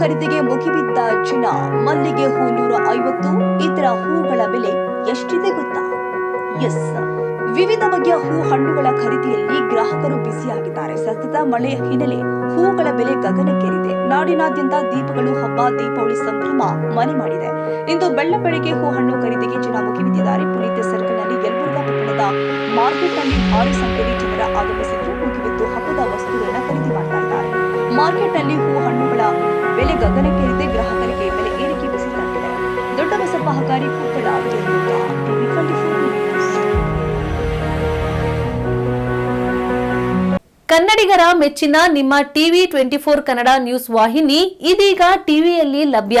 ಖರೀದಿಗೆ ಮುಗಿಬಿದ್ದ ಚಿನ್ನ ಮಲ್ಲಿಗೆ ಹೂ ನೂರ ಐವತ್ತು, ಇತರ ಹೂಗಳ ಬೆಲೆ ಎಷ್ಟಿದೆ ಗೊತ್ತಾ? ಎಸ್. ವಿವಿಧ ಬಗೆಯ ಹೂ ಹಣ್ಣುಗಳ ಖರೀದಿಯಲ್ಲಿ ಗ್ರಾಹಕರು ಬಿಸಿಯಾಗಿದ್ದಾರೆ ಸತತ ಮಳೆಯ ಹಿನ್ನೆಲೆ ಹೂಗಳ ಬೆಲೆ ಗಗನಕ್ಕೇರಿದೆ. ನಾಡಿನಾದ್ಯಂತ ದೀಪಗಳು ಹಬ್ಬ, ದೀಪಾವಳಿ ಸಂಭ್ರಮ ಮನೆ ಮಾಡಿದೆ. ಇಂದು ಬೆಳ್ಳ ಬೆಳಗ್ಗೆ ಹೂ ಹಣ್ಣು ಖರೀದಿಗೆ ಜನ ಮುಗಿಬಿದ್ದಿದ್ದಾರೆ. ಪುನೀತ್ ಸರ್ಕಲ್ನಲ್ಲಿ ಯಲಬುರ್ಗಾ ಪಟ್ಟಣದ ಮಾರ್ಕೆಟ್ನಲ್ಲಿ ಭಾರಿ ಸಂಖ್ಯೆಯಲ್ಲಿ ಜನರ ಆಗಮಿಸಿದ್ದು ಮಾರ್ಕೆಟ್ನಲ್ಲಿ ಹೂ ಹಣ್ಣುಗಳ ಬೆಲೆ ಗಗನಕ್ಕೇರಿದೆ ಗ್ರಾಹಕರಿಗೆ ಬೆಲೆ ಏರಿಕೆ ಬಿಸಿ ದೊಡ್ಡ ಬಸಪ್ಪ ಹಕಾರಿ ನ್ಯೂಸ್ ಕನ್ನಡಿಗರ ಮೆಚ್ಚಿನ ನಿಮ್ಮ TV twenty four Kannada news ವಾಹಿನಿ ಇದೀಗ ಟಿವಿಯಲ್ಲಿ ಲಭ್ಯ.